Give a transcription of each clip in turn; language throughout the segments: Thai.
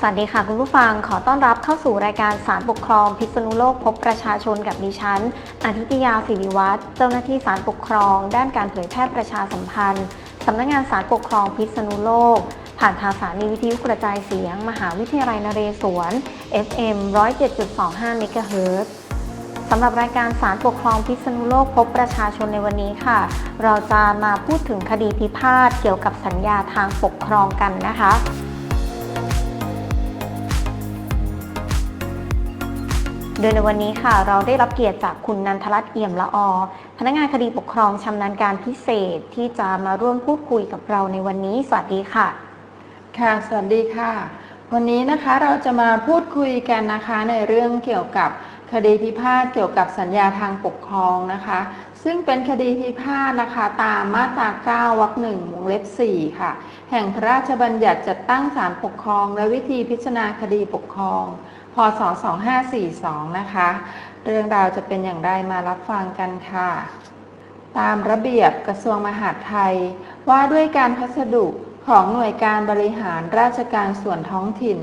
สวัสดีค่ะคุณผู้ฟังขอต้อนรับเข้าสู่รายการสารปกครองพิษณุโลกพบประชาชนกับดิฉันอาทิตยาศิริวัตรเจ้าหน้าที่สารปกครอง ด้านการเผยแพร่ประชาสัมพันธ์สำนักงานสารปกครองพิษณุโลก ผ่านทางสถานีวิทยุกระจายเสียง มหาวิทยาลัยนเรศวร FM 107.25เมกะเฮิรตซ์สำหรับรายการสารปกครองพิษณุโลกพบประชาชนในวันนี้ค่ะ เราจะมาพูดถึงคดีพิพาทเกี่ยวกับสัญญาทางปกครองกันนะคะ โดยในวันนี้ค่ะ เราได้รับเกียรติจากคุณนันทรัตน์เอี่ยมละอพนักงานคดีปกครองชำนาญการพิเศษที่จะมาร่วมพูดคุยกับเราในวันนี้ สวัสดีค่ะ ค่ะ สวัสดีค่ะ วันนี้นะคะเราจะมาพูดคุยกันนะคะในเรื่องเกี่ยวกับคดีพิพาทเกี่ยวกับสัญญาทางปกครองนะคะ ซึ่งเป็นคดีพิพาทนะคะ ตามมาตรา9วรรคหนึ่งวงเล็บ4ค่ะ แห่งพระราชบัญญัติจัดตั้งศาลปกครอง และวิธีพิจารณาคดีปกครอง พศ 2542 นะคะ เรื่องราวจะเป็นอย่างไรมารับฟังกันค่ะ ตามระเบียบกระทรวงมหาดไทย ว่าด้วยการพัสดุของหน่วยการบริหารราชการส่วนท้องถิ่น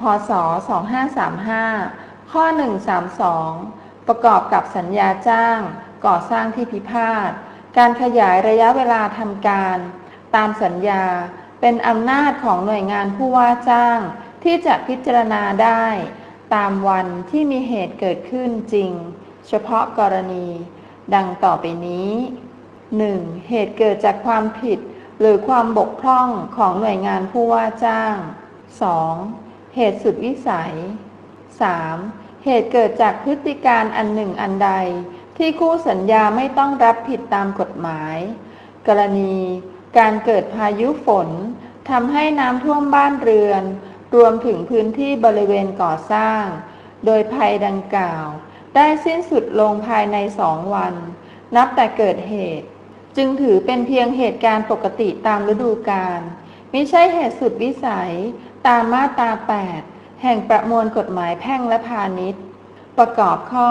พศ 2535 ข้อ 132 ประกอบกับสัญญาจ้าง ก่อสร้างที่พิพาท การขยายระยะเวลาทำการ ตามสัญญาเป็นอำนาจของหน่วยงานผู้ว่าจ้าง ที่จะพิจารณาได้ตามวันที่มีเหตุเกิดขึ้นจริง เฉพาะกรณี ดังต่อไปนี้ 1. เหตุเกิดจากความผิดหรือความบกพร่องของหน่วยงานผู้ว่าจ้าง 2. เหตุสุดวิสัย 3. เหตุเกิดจากพฤติการอันหนึ่งอันใด ที่คู่สัญญาไม่ต้องรับผิดตามกฎหมาย กรณี การเกิดพายุฝนทำให้น้ำท่วมบ้านเรือน รวมถึงพื้นที่บริเวณก่อสร้าง โดยภัยดังกล่าว ได้สิ้นสุดลงภายในสองวัน นับแต่เกิดเหตุ จึงถือเป็นเพียงเหตุการณ์ปกติตามฤดูกาลมิใช่เหตุสุดวิสัย ตามมาตรา 8 แห่งประมวลกฎหมายแพ่งและพาณิชย์ ประกอบข้อ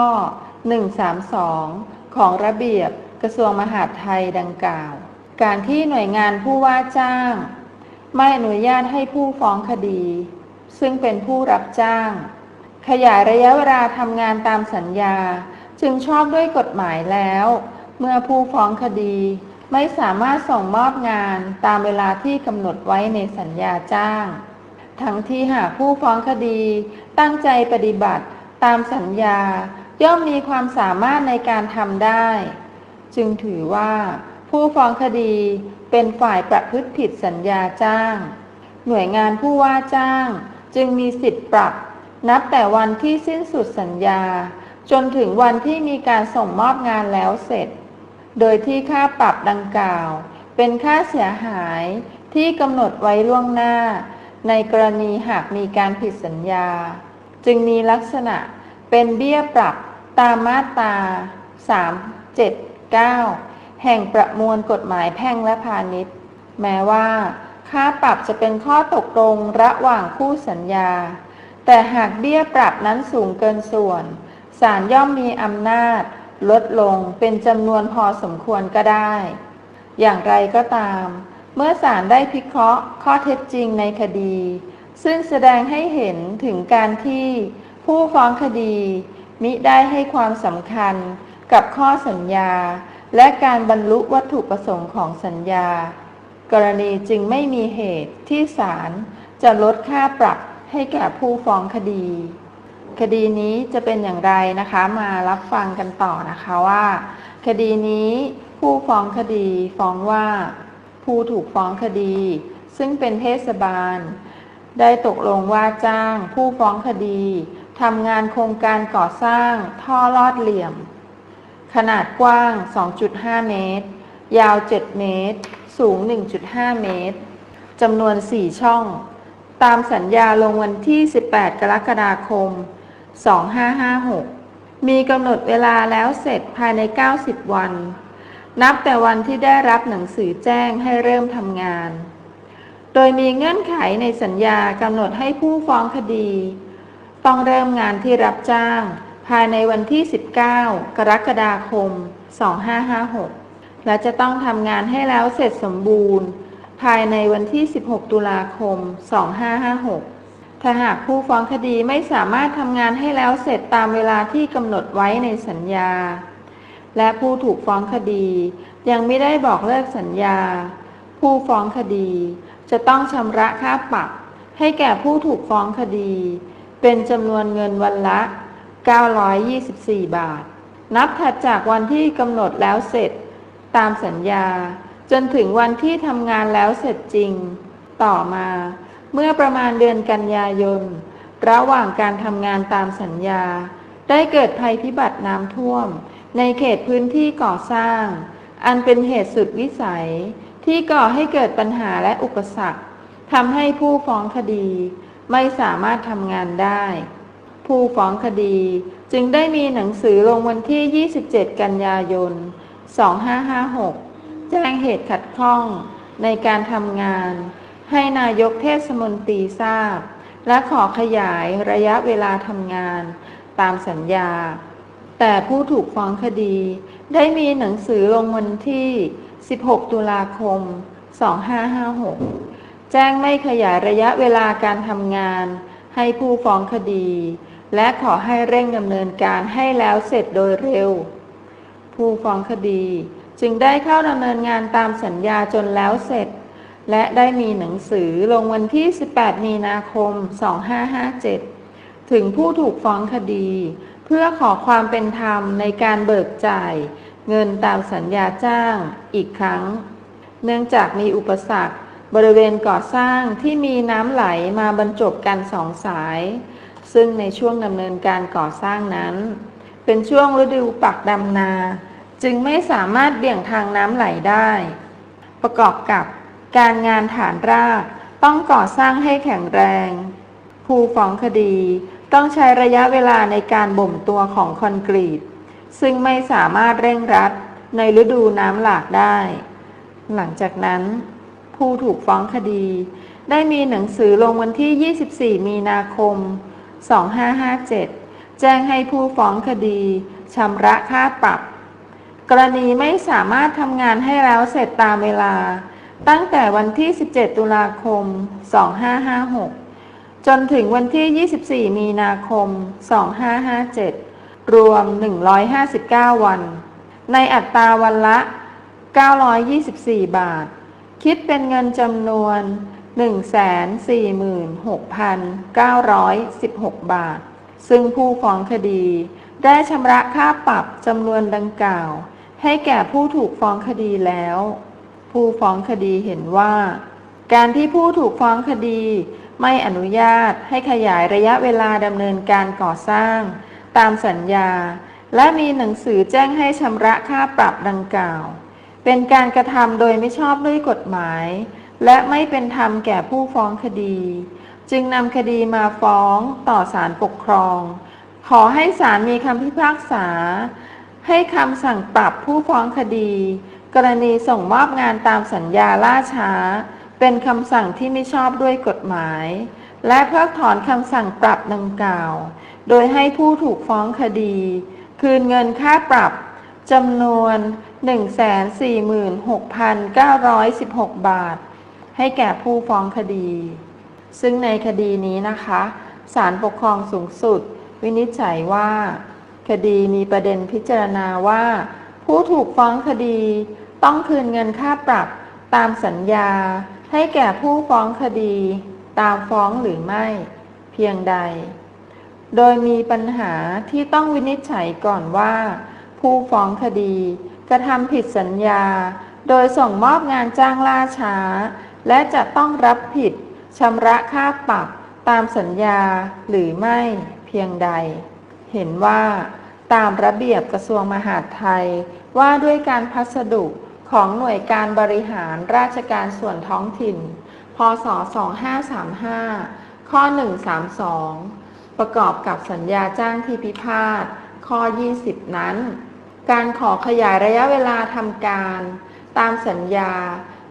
132 ของระเบียบกระทรวงมหาดไทยดังกล่าว การที่หน่วยงานผู้ว่าจ้าง ไม่อนุญาตให้ผู้ฟ้องคดี ซึ่งเป็นผู้รับจ้าง ขยายระยะเวลาทำงานตามสัญญา จึงชอบด้วยกฎหมายแล้ว เมื่อผู้ฟ้องคดีไม่สามารถส่งมอบงานตามเวลาที่กำหนดไว้ในสัญญาจ้าง ทั้งที่หากผู้ฟ้องคดีตั้งใจปฏิบัติตามสัญญาย่อมมีความสามารถในการทำได้ จึงถือว่าผู้ฟ้องคดี เป็นฝ่ายประพฤติผิดสัญญาจ้าง หน่วยงานผู้ว่าจ้าง จึงมีสิทธิ์ปรับ นับแต่วันที่สิ้นสุดสัญญา จนถึงวันที่มีการส่งมอบงานแล้วเสร็จ โดยที่ค่าปรับดังกล่าว เป็นค่าเสียหายที่กำหนดไว้ล่วงหน้า ในกรณีหากมีการผิดสัญญา จึงมีลักษณะเป็นเบี้ยปรับตามมาตรา379 แห่งประมวลกฎหมายแพ่งและพาณิชย์ แม้ว่า ค่าปรับจะเป็นข้อตกลงระหว่างคู่สัญญา แต่หากเบี้ยปรับนั้นสูงเกินส่วนศาลย่อมมีอำนาจ ลดลงเป็นจำนวนพอสมควรก็ได้ อย่างไรก็ตาม เมื่อศาลได้พิเคราะห์ข้อเท็จจริงในคดี ซึ่งแสดงให้เห็นถึงการที่ผู้ฟ้องคดี มิได้ให้ความสำคัญกับข้อสัญญา และการบรรลุวัตถุประสงค์ของสัญญา กรณีจึงไม่มีเหตุที่ศาลจะลดค่าปรับให้แก่ผู้ฟ้องคดี คดีนี้จะเป็นอย่างไรนะคะมารับฟังกันต่อนะคะว่า คดีนี้ผู้ฟ้องคดีฟ้องว่า ผู้ถูกฟ้องคดี ซึ่งเป็นเทศบาล ได้ตกลงว่าจ้าง ผู้ฟ้องคดีทำงานโครงการก่อสร้างท่อลอดเหลี่ยม ขนาดกว้าง 2.5 เมตร ยาว 7 เมตร สูง 1.5 เมตร จำนวน 4 ช่อง ตามสัญญาลงวันที่ 18 กรกฎาคม 2556 มีกำหนดเวลาแล้วเสร็จภายใน 90 วัน นับแต่วันที่ได้รับหนังสือแจ้งให้เริ่มทำงาน โดยมีเงื่อนไขในสัญญากำหนดให้ผู้ฟ้องคดี ต้องเริ่มงานที่รับจ้าง ภายในวันที่ 19 กรกฎาคม 2556 และจะต้องทำงานให้แล้วเสร็จสมบูรณ์ ภายในวันที่ 16 ตุลาคม 2556 ถ้าหากผู้ฟ้องคดีไม่สามารถทำงานให้แล้วเสร็จตามเวลาที่กำหนดไว้ในสัญญา และผู้ถูกฟ้องคดียังไม่ได้บอกเลิกสัญญา ผู้ฟ้องคดีจะต้องชำระค่าปรับให้แก่ผู้ถูกฟ้องคดี เป็นจำนวนเงินวันละ 924 บาท นับถัดจากวันที่กำหนดแล้วเสร็จ ตามสัญญา จนถึงวันที่ทำงานแล้วเสร็จจริง ต่อมา เมื่อประมาณเดือนกันยายน ระหว่างการทำงานตามสัญญา ได้เกิดภัยพิบัติน้ำท่วม ในเขตพื้นที่ก่อสร้าง อันเป็นเหตุสุดวิสัย ที่ก่อให้เกิดปัญหาและอุปสรรคทำให้ผู้ฟ้องคดี ไม่สามารถทำงานได้ ผู้ฟ้องคดี จึงได้มีหนังสือลงวันที่ 27 กันยายน 2556 แจ้งเหตุขัดข้องในการทำงาน ให้นายกเทศมนตรีทราบ และขอขยายระยะเวลาทำงานตามสัญญา แต่ผู้ถูกฟ้องคดี ได้มีหนังสือลงวันที่ 16 ตุลาคม 2556 แจ้งไม่ขยายระยะเวลาการทำงานให้ผู้ฟ้องคดี และขอให้เร่งดำเนินการให้แล้วเสร็จโดยเร็ว ผู้ฟ้องคดีจึงได้เข้าดำเนินงานตามสัญญาจนแล้วเสร็จ และได้มีหนังสือลงวันที่ 18 มีนาคม 2557 ถึงผู้ถูกฟ้องคดี เพื่อขอความเป็นธรรมในการเบิกจ่าย เงินตามสัญญาจ้างอีกครั้ง เนื่องจากมีอุปสรรคบริเวณก่อสร้างที่มีน้ำไหลมาบรรจบกันสองสาย ซึ่งในช่วงดำเนินการก่อสร้างนั้น เป็นช่วงฤดูปักดำนา จึงไม่สามารถเบี่ยงทางน้ำไหลได้ ประกอบกับการงานฐานรากต้องก่อสร้างให้แข็งแรงผู้ฟ้องคดีต้องใช้ระยะเวลาในการบ่มตัวของคอนกรีต ซึ่งไม่สามารถเร่งรัดในฤดูน้ำหลากได้ หลังจากนั้น ผู้ถูกฟ้องคดี ได้มีหนังสือลงวันที่ 24 มีนาคม 2557 แจ้งให้ผู้ฟ้องคดีชำระค่าปรับ กรณีไม่สามารถทำงานให้แล้วเสร็จตามเวลา ตั้งแต่วันที่ 17 ตุลาคม 2556 จนถึงวันที่ 24 มีนาคม 2557 รวม 159 วัน ในอัตราวันละ 924 บาท คิดเป็นเงินจำนวน 146,916 บาท ซึ่งผู้ฟ้องคดี ได้ชำระค่าปรับจำนวนดังกล่าว ให้แก่ผู้ถูกฟ้องคดีแล้ว ผู้ฟ้องคดีเห็นว่า การที่ผู้ถูกฟ้องคดี ไม่อนุญาตให้ขยายระยะเวลาดำเนินการก่อสร้าง ตามสัญญา และมีหนังสือแจ้งให้ชำระค่าปรับดังกล่าว เป็นการกระทำโดยไม่ชอบด้วยกฎหมาย และไม่เป็นธรรมแก่ผู้ฟ้องคดี จึงนำคดีมาฟ้องต่อศาลปกครอง ขอให้ศาลมีคำพิพากษา ให้คำสั่งปรับผู้ฟ้องคดี กรณีส่งมอบงานตามสัญญาล่าช้า เป็นคำสั่งที่ไม่ชอบด้วยกฎหมาย และเพิกถอนคำสั่งปรับดังกล่าว โดยให้ผู้ถูกฟ้องคดี คืนเงินค่าปรับจำนวน 146,916 บาท ให้แก่ผู้ฟ้องคดี ซึ่งในคดีนี้นะคะศาลปกครองสูงสุด วินิจฉัยว่า คดีมีประเด็นพิจารณาว่า ผู้ถูกฟ้องคดี ต้องคืนเงินค่าปรับตามสัญญา ให้แก่ผู้ฟ้องคดี ตามฟ้องหรือไม่ เพียงใด โดยมีปัญหาที่ต้องวินิจฉัยก่อนว่า ผู้ฟ้องคดี กระทำผิดสัญญา โดยส่งมอบงานจ้างล่าช้า และจะต้องรับผิดชำระค่าปรับตามสัญญาหรือไม่เพียงใด เห็นว่าตามระเบียบกระทรวงมหาดไทย ว่าด้วยการพัสดุของหน่วยการบริหารราชการส่วนท้องถิ่น พศ 2535 ข้อ 132 ประกอบกับสัญญาจ้างที่พิพาท ข้อ 20 นั้น การขอขยายระยะเวลาทำการ ตามสัญญา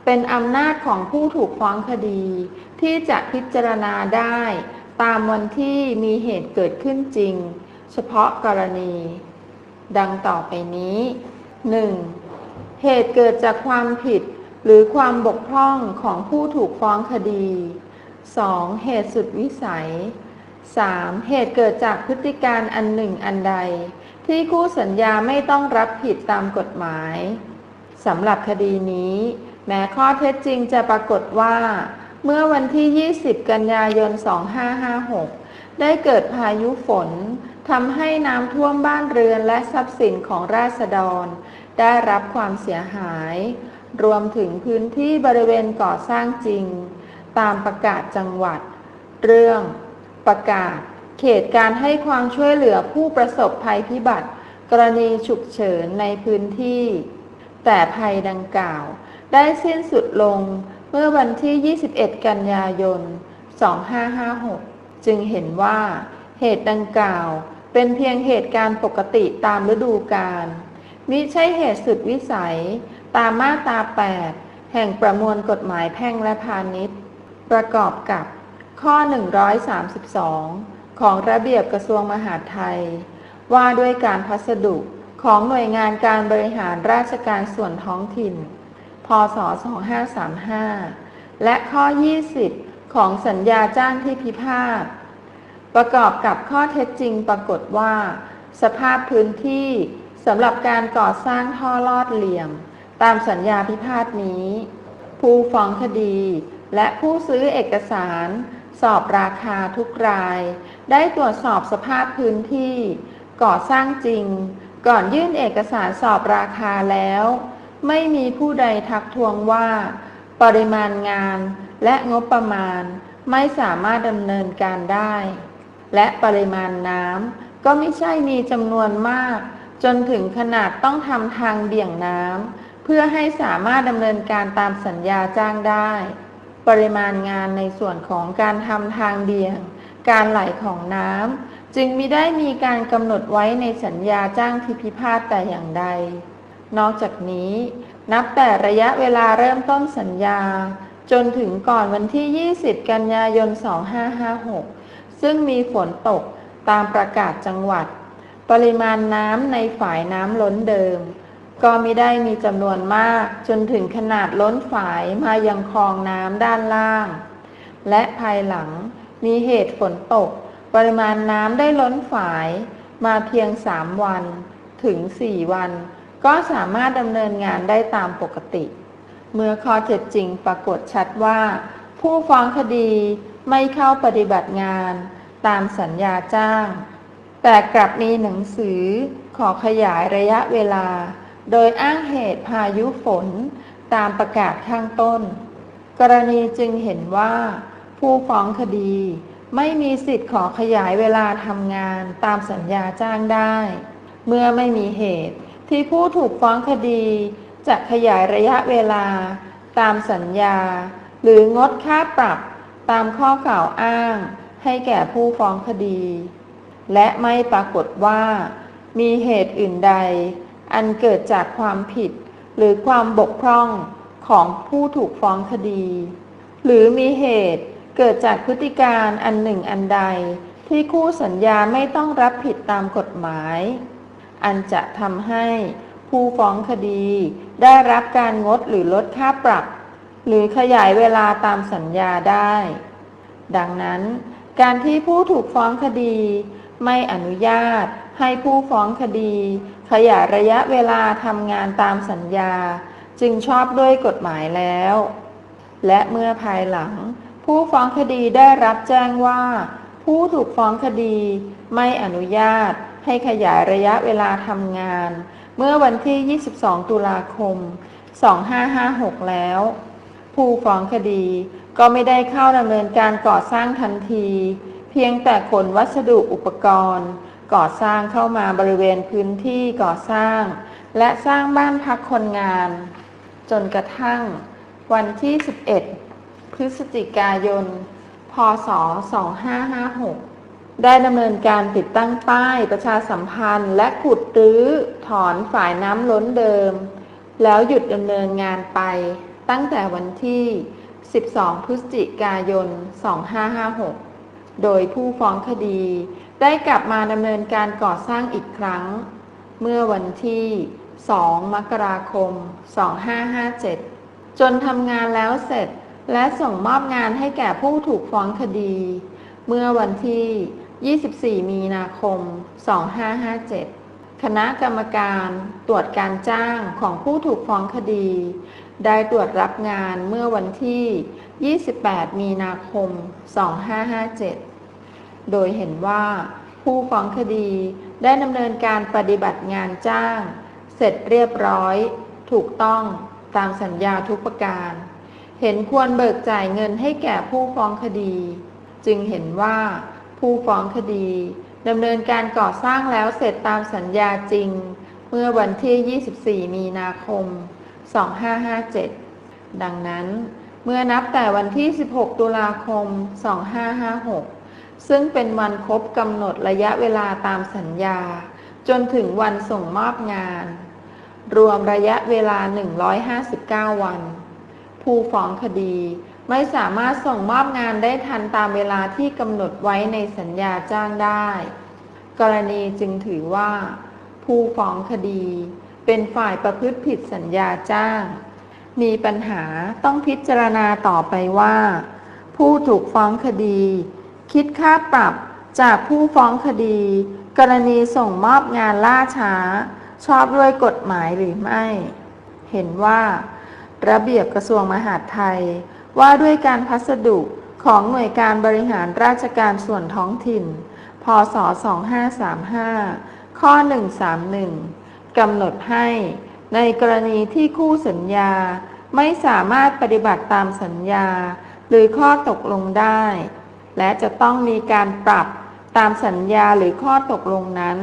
เป็นอำนาจของผู้ถูกฟ้องคดี ที่จะพิจารณาได้ ตามวันที่มีเหตุเกิดขึ้นจริง เฉพาะกรณี ดังต่อไปนี้ 1. เหตุเกิดจากความผิดหรือความบกพร่องของผู้ถูกฟ้องคดี 2. เหตุสุดวิสัย 3. เหตุเกิดจากพฤติการอันหนึ่งอันใด ที่คู่สัญญาไม่ต้องรับผิดตามกฎหมายสำหรับคดีนี้ แม้ข้อเท็จจริงจะปรากฏว่า เมื่อวันที่ 20 กันยายน 2556 ได้เกิดพายุฝนทำให้น้ำท่วมบ้านเรือนและทรัพย์สินของราษฎร ได้รับความเสียหาย รวมถึงพื้นที่บริเวณก่อสร้างจริง ตามประกาศจังหวัด เรื่อง ประกาศ เขตการให้ความช่วยเหลือผู้ประสบภัยพิบัติ กรณีฉุกเฉินในพื้นที่ แต่ภัยดังกล่าว ได้สิ้นสุดลงเมื่อวันที่ 21 กันยายน 2556 จึงเห็นว่าเหตุดังกล่าวเป็นเพียงเหตุการณ์ปกติตามฤดูกาลมิใช่เหตุสุดวิสัย ตามมาตรา 8 แห่งประมวลกฎหมายแพ่งและพาณิชย์ ประกอบกับข้อ 132 ของระเบียบกระทรวงมหาดไทย ว่าด้วยการพัสดุของหน่วยงานการบริหารราชการส่วนท้องถิ่น พศ 2535 และข้อ 20 ของสัญญาจ้างที่พิพาทประกอบกับข้อเท็จจริงปรากฏว่า สภาพพื้นที่สำหรับการก่อสร้างท่อลอดเหลี่ยม ตามสัญญาพิพาทนี้ ผู้ฟ้องคดี และผู้ซื้อเอกสาร สอบราคาทุกราย ได้ตรวจสอบสภาพพื้นที่ ก่อสร้างจริง ก่อนยื่นเอกสารสอบราคาแล้ว ไม่มีผู้ใดทักท้วงว่า ปริมาณงานและงบประมาณไม่สามารถดำเนินการได้ และปริมาณน้ำก็ไม่ใช่มีจำนวนมาก จนถึงขนาดต้องทำทางเบี่ยงน้ำเพื่อให้สามารถดำเนินการตามสัญญาจ้างได้ ปริมาณงานในส่วนของการทำทางเบี่ยง การไหลของน้ำจึงมิได้มีการกำหนดไว้ในสัญญาจ้างที่พิพาทแต่อย่างใด นอกจากนี้ นับแต่ระยะเวลาเริ่มต้นสัญญา จนถึงก่อนวันที่ 20 กันยายน 2556 ซึ่งมีฝนตกตามประกาศจังหวัด ปริมาณน้ำในฝายน้ำล้นเดิม ก็ไม่ได้มีจำนวนมากจนถึงขนาดล้นฝายมายังคลองน้ำด้านล่าง และภายหลังมีเหตุฝนตก ปริมาณน้ำได้ล้นฝายมาเพียง 3 วันถึง 4 วัน ก็สามารถดำเนินงานได้ตามปกติ เมื่อข้อเท็จจริงปรากฏชัดว่า ผู้ฟ้องคดีไม่เข้าปฏิบัติงานตามสัญญาจ้าง แต่กลับมีหนังสือขอขยายระยะเวลา โดยอ้างเหตุพายุฝนตามประกาศข้างต้น กรณีจึงเห็นว่า ผู้ฟ้องคดีไม่มีสิทธิ์ขอขยายเวลาทำงานตามสัญญาจ้างได้ เมื่อไม่มีเหตุ ที่ผู้ถูกฟ้องคดีจะขยายระยะเวลา ตามสัญญา หรืองดค่าปรับตามข้อกล่าวอ้าง ให้แก่ผู้ฟ้องคดี และไม่ปรากฏว่า มีเหตุอื่นใด อันเกิดจากความผิด หรือความบกพร่องของผู้ถูกฟ้องคดี หรือมีเหตุเกิดจากพฤติการอันหนึ่งอันใด ที่คู่สัญญาไม่ต้องรับผิดตามกฎหมาย อันจะทำให้ผู้ฟ้องคดี ได้รับการงดหรือลดค่าปรับ หรือขยายเวลาตามสัญญาได้ ดังนั้น การที่ผู้ถูกฟ้องคดี ไม่อนุญาตให้ผู้ฟ้องคดี ขยายระยะเวลาทำงานตามสัญญา จึงชอบด้วยกฎหมายแล้ว และเมื่อภายหลัง ผู้ฟ้องคดีได้รับแจ้งว่า ผู้ถูกฟ้องคดีไม่อนุญาต ให้ขยายระยะเวลาทำงาน เมื่อวันที่ 22 ตุลาคม 2556 แล้ว ผู้ฟ้องคดีก็ไม่ได้เข้าดำเนินการก่อสร้างทันที เพียงแต่ขนวัสดุอุปกรณ์ ก่อสร้างเข้ามาบริเวณพื้นที่ก่อสร้าง และสร้างบ้านพักคนงาน จนกระทั่ง วันที่ 11 พฤศจิกายน พศ 2556 ได้ดำเนินการติดตั้งป้ายประชาสัมพันธ์ และขุดรื้อถอนฝายน้ำล้นเดิม แล้วหยุดดำเนินงานไป ตั้งแต่วันที่ 12 พฤศจิกายน 2556 โดยผู้ฟ้องคดี ได้กลับมาดำเนินการก่อสร้างอีกครั้ง เมื่อวันที่ 2 มกราคม 2557 จนทำงานแล้วเสร็จ และส่งมอบงานให้แก่ผู้ถูกฟ้องคดี เมื่อวันที่ 24 มีนาคม 2557 คณะกรรมการตรวจการจ้างของผู้ถูกฟ้องคดี ได้ตรวจรับงานเมื่อวันที่ 28 มีนาคม 2557 โดยเห็นว่าผู้ฟ้องคดีได้ดำเนินการปฏิบัติงานจ้าง เสร็จเรียบร้อย ถูกต้องตามสัญญาทุกประการ เห็นควรเบิกจ่ายเงินให้แก่ผู้ฟ้องคดี จึงเห็นว่า ผู้ฟ้องคดีดำเนินการก่อสร้างแล้วเสร็จตามสัญญาจริง เมื่อวันที่ 24 มีนาคม 2557 ดังนั้น เมื่อนับแต่วันที่ 16 ตุลาคม 2556 ซึ่งเป็นวันครบกำหนดระยะเวลาตามสัญญา จนถึงวันส่งมอบงาน รวมระยะเวลา 159 วัน ผู้ฟ้องคดี ไม่สามารถส่งมอบงานได้ทันตามเวลาที่กำหนดไว้ในสัญญาจ้างได้ กรณีจึงถือว่า ผู้ฟ้องคดี เป็นฝ่ายประพฤติผิดสัญญาจ้าง มีปัญหาต้องพิจารณาต่อไปว่า ผู้ถูกฟ้องคดี คิดค่าปรับจากผู้ฟ้องคดี กรณีส่งมอบงานล่าช้า ชอบด้วยกฎหมายหรือไม่ เห็นว่า ระเบียบกระทรวงมหาดไทย ว่าด้วยการพัสดุของหน่วยการบริหารราชการส่วนท้องถิ่น พศ 2535 ข้อ 131 กำหนดให้ ในกรณีที่คู่สัญญาไม่สามารถปฏิบัติตามสัญญา หรือข้อตกลงได้ และจะต้องมีการปรับตามสัญญาหรือข้อตกลงนั้น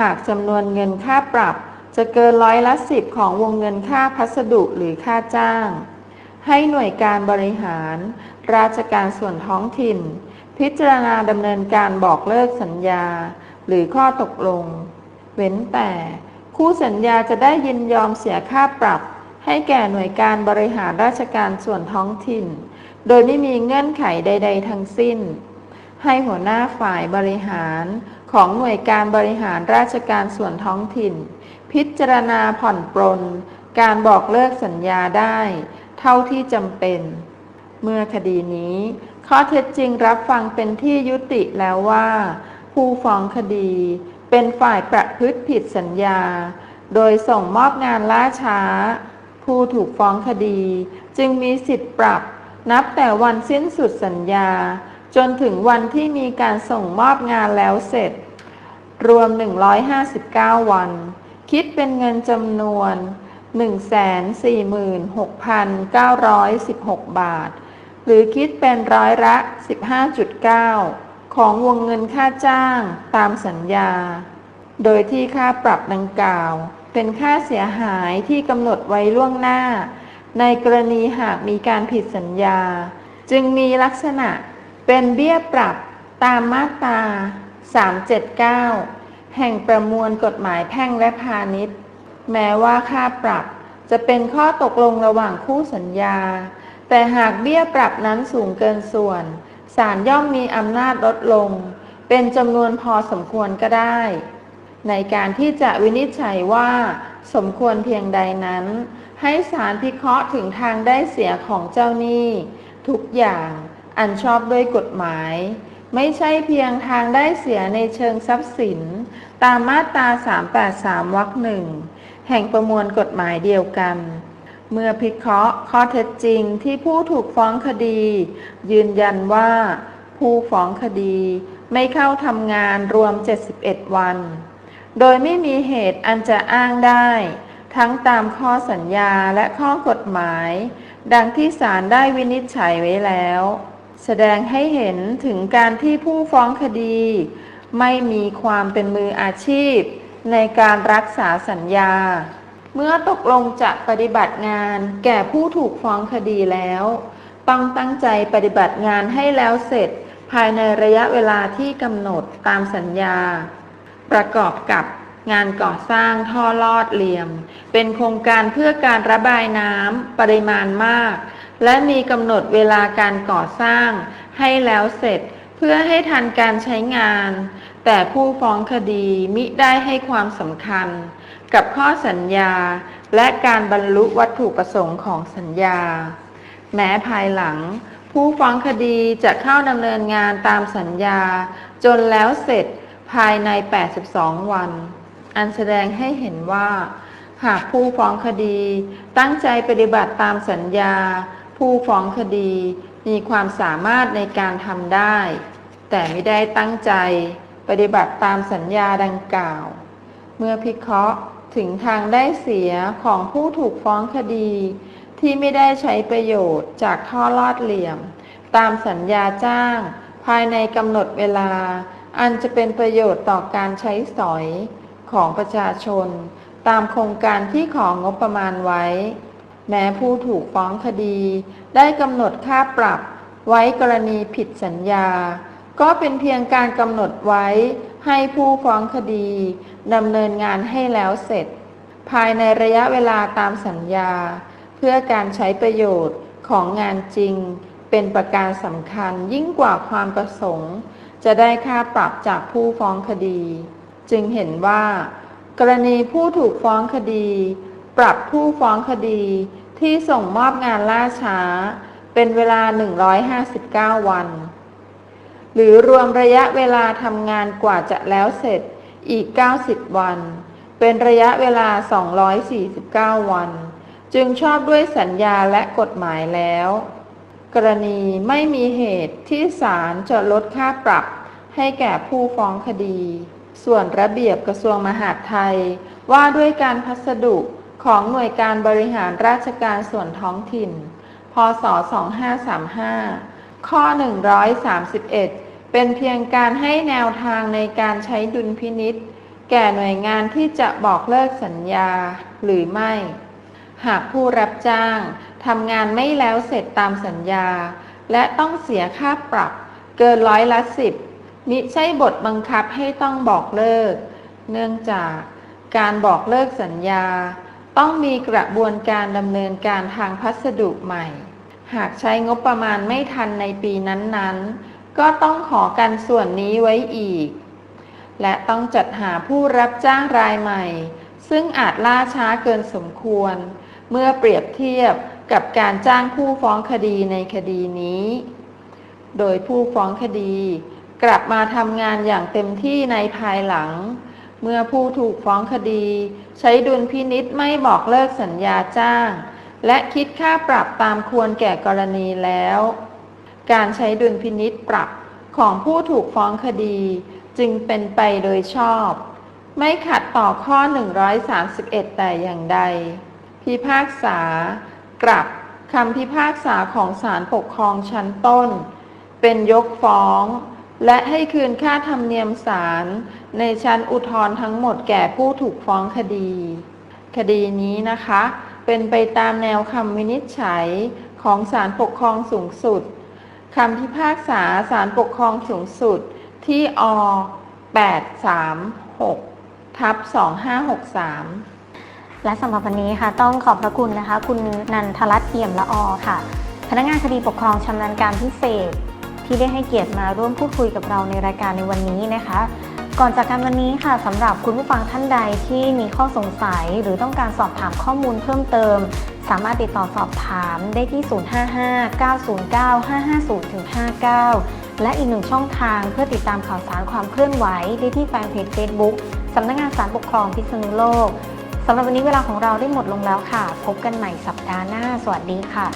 หากจำนวนเงินค่าปรับจะเกินร้อยละสิบของวงเงินค่าพัสดุหรือค่าจ้าง ให้หน่วยการบริหาร ราชการส่วนท้องถิ่น พิจารณาดำเนินการบอกเลิกสัญญา หรือข้อตกลง เว้นแต่ คู่สัญญาจะได้ยินยอมเสียค่าปรับ ให้แก่หน่วยการบริหารราชการส่วนท้องถิ่น โดยไม่มีเงื่อนไขใด ๆ ทั้งสิ้น ให้หัวหน้าฝ่ายบริหารของหน่วยการบริหารราชการส่วนท้องถิ่น พิจารณาผ่อนปรนการบอกเลิกสัญญาได้ เท่าที่จำเป็น เมื่อคดีนี้ ข้อเท็จจริงรับฟังเป็นที่ยุติแล้วว่า ผู้ฟ้องคดีเป็นฝ่ายประพฤติผิดสัญญา โดยส่งมอบงานล่าช้า ผู้ถูกฟ้องคดี จึงมีสิทธิ์ปรับ นับแต่วันสิ้นสุดสัญญา จนถึงวันที่มีการส่งมอบงานแล้วเสร็จ รวม 159 วัน คิดเป็นเงินจำนวน 146,916 บาท หรือคิดเป็นร้อยละ 15.9 ของวงเงินค่าจ้างตามสัญญา โดยที่ค่าปรับดังกล่าว เป็นค่าเสียหายที่กำหนดไว้ล่วงหน้า ในกรณีหากมีการผิดสัญญา จึงมีลักษณะเป็นเบี้ยปรับตามมาตรา 379 แห่งประมวลกฎหมายแพ่งและพาณิชย์ แม้ว่าค่าปรับจะเป็นข้อตกลงระหว่างคู่สัญญา แต่หากเบี้ยปรับนั้นสูงเกินส่วนศาลย่อมมีอำนาจลดลง เป็นจำนวนพอสมควรก็ได้ ในการที่จะวินิจฉัยว่า สมควรเพียงใดนั้น ให้ศาลพิเคราะห์ถึงทางได้เสียของเจ้าหนี้ ทุกอย่างอันชอบด้วยกฎหมาย ไม่ใช่เพียงทางได้เสียในเชิงทรัพย์สิน ตามมาตรา 383 วรรคหนึ่ง แห่งประมวลกฎหมายเดียวกัน เมื่อพิเคราะห์ข้อเท็จจริงที่ผู้ถูกฟ้องคดี ยืนยันว่า ผู้ฟ้องคดีไม่เข้าทำงานรวม 71 วัน โดยไม่มีเหตุอันจะอ้างได้ ทั้งตามข้อสัญญาและข้อกฎหมาย ดังที่ศาลได้วินิจฉัยไว้แล้ว แสดงให้เห็นถึงการที่ผู้ฟ้องคดี ไม่มีความเป็นมืออาชีพ ในการรักษาสัญญา เมื่อตกลงจะปฏิบัติงานแก่ผู้ถูกฟ้องคดีแล้ว ต้องตั้งใจปฏิบัติงานให้แล้วเสร็จ ภายในระยะเวลาที่กำหนดตามสัญญา ประกอบกับงานก่อสร้างท่อลอดเหลี่ยม เป็นโครงการเพื่อการระบายน้ำปริมาณมาก และมีกำหนดเวลาการก่อสร้างให้แล้วเสร็จเพื่อให้ทันการใช้งาน แต่ผู้ฟ้องคดีมิได้ให้ความสำคัญกับข้อสัญญาและการบรรลุวัตถุประสงค์ของสัญญา แม้ภายหลัง ผู้ฟ้องคดีจะเข้าดำเนินงานตามสัญญา จนแล้วเสร็จภายใน 82 วัน อันแสดงให้เห็นว่า หากผู้ฟ้องคดีตั้งใจปฏิบัติตามสัญญา ผู้ฟ้องคดีมีความสามารถในการทำได้ แต่ไม่ได้ตั้งใจ ปฏิบัติตามสัญญาดังกล่าว เมื่อพิเคราะห์ถึงทางได้เสียของผู้ถูกฟ้องคดี ที่ไม่ได้ใช้ประโยชน์จากท่อลอดเหลี่ยม ตามสัญญาจ้าง ภายในกำหนดเวลา อันจะเป็นประโยชน์ต่อการใช้สอยของประชาชน ตามโครงการที่ของงบประมาณไว้ แม้ผู้ถูกฟ้องคดี ได้กำหนดค่าปรับไว้กรณีผิดสัญญา ก็เป็นเพียงการกำหนดไว้ให้ผู้ฟ้องคดีดำเนินงานให้แล้วเสร็จ ภายในระยะเวลาตามสัญญา เพื่อการใช้ประโยชน์ของงานจริง เป็นประการสำคัญยิ่งกว่าความประสงค์ จะได้ค่าปรับจากผู้ฟ้องคดี จึงเห็นว่า กรณีผู้ถูกฟ้องคดี ปรับผู้ฟ้องคดีที่ส่งมอบงานล่าช้า เป็นเวลา 159 วัน หรือรวมระยะเวลาทำงานกว่าจะแล้วเสร็จอีก 90 วัน เป็นระยะเวลา 249 วัน จึงชอบด้วยสัญญาและกฎหมายแล้ว กรณีไม่มีเหตุที่ศาลจะลดค่าปรับให้แก่ผู้ฟ้องคดี ส่วนระเบียบกระทรวงมหาดไทย ว่าด้วยการพัสดุของหน่วยการบริหารราชการส่วนท้องถิ่น พศ 2535 ข้อ 131 เป็นเพียงการให้แนวทางในการใช้ดุลพินิษแก่หน่วยงานที่จะบอกเลิกสัญญาหรือไม่ หากผู้รับจ้างทำงานไม่แล้วเสร็จตามสัญญา และต้องเสียค่าปรับเกินร้อยละสิบมิใช่บทบังคับให้ต้องบอกเลิก เนื่องจากการบอกเลิกสัญญา ต้องมีกระบวนการดำเนินการทางพัสดุใหม่ หากใช้งบประมาณไม่ทันในปีนั้นๆ ก็ต้องขอกันส่วนนี้ไว้อีก และต้องจัดหาผู้รับจ้างรายใหม่ ซึ่งอาจล่าช้าเกินสมควร เมื่อเปรียบเทียบกับการจ้างผู้ฟ้องคดีในคดีนี้ โดยผู้ฟ้องคดีกลับมาทำงานอย่างเต็มที่ในภายหลัง เมื่อผู้ถูกฟ้องคดี ใช้ดุลพินิษไม่บอกเลิกสัญญาจ้าง และคิดค่าปรับตามควรแก่กรณีแล้ว การใช้ดุลพินิษปรับของผู้ถูกฟ้องคดี จึงเป็นไปโดยชอบ ไม่ขัดต่อข้อ 131 แต่อย่างใด พิพากษากลับคำพิพากษาของศาลปกครองชั้นต้น เป็นยกฟ้อง และให้คืนค่าธรรมเนียมศาลในชั้นอุทธรณ์ทั้งหมดแก่ผู้ถูกฟ้องคดี คดีนี้นะคะ เป็นไปตามแนวคำวินิจฉัยของศาลปกครองสูงสุด คำพิพากษาศาลปกครองสูงสุดที่อ836ทับ2563 และสำหรับวันนี้ค่ะต้องขอบพระคุณนะคะ คุณนันทรัตน์เอี่ยมละอค่ะ พนักงานคดีปกครองชำนาญการพิเศษ ที่ได้ให้เกียรติมาร่วมพูดคุยกับเราในรายการในวันนี้นะคะ ก่อนจากกันวันนี้ค่ะสำหรับคุณผู้ฟังท่านใดที่มีข้อสงสัย หรือต้องการสอบถามข้อมูลเพิ่มเติม สามารถติดต่อสอบถามได้ที่ 055-909-550-59 และอีกหนึ่งช่องทางเพื่อติดตามข่าวสารความเคลื่อนไหวได้ที่แฟนเพจ Facebook สำนักงานสารปกครองพิษณุโลกสำหรับวันนี้เวลาของเราได้หมดลงแล้วค่ะ พบกันใหม่สัปดาห์หน้า สวัสดีค่ะ